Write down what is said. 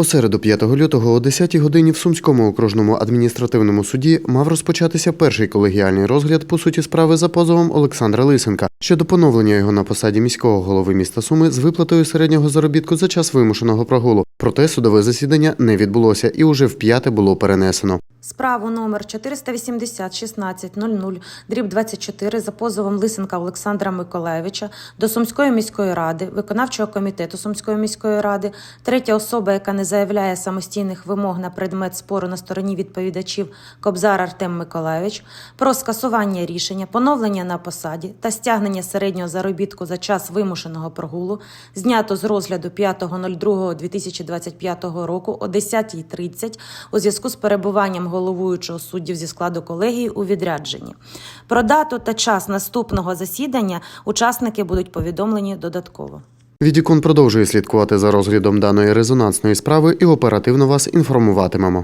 У середу 5 лютого о 10 годині в Сумському окружному адміністративному суді мав розпочатися перший колегіальний розгляд по суті справи за позовом Олександра Лисенка щодо поновлення його на посаді міського голови міста Суми з виплатою середнього заробітку за час вимушеного прогулу. Проте судове засідання не відбулося і уже вп'яте було перенесено. Справу номер 480 16 00 дріб 24 за позовом Лисенка Олександра Миколаєвича до Сумської міської ради, виконавчого комітету Сумської міської ради, третя особа, яка не заявляє самостійних вимог на предмет спору на стороні відповідачів Кобзар Артем Миколаєвич, про скасування рішення, поновлення на посаді та стягнення середнього заробітку за час вимушеного прогулу, знято з розгляду 5.02.2025 року о 10.30 у зв'язку з перебуванням головуючого суддів зі складу колегії у відрядженні. Про дату та час наступного засідання учасники будуть повідомлені додатково. Відікон продовжує слідкувати за розглядом даної резонансної справи і оперативно вас інформуватимемо.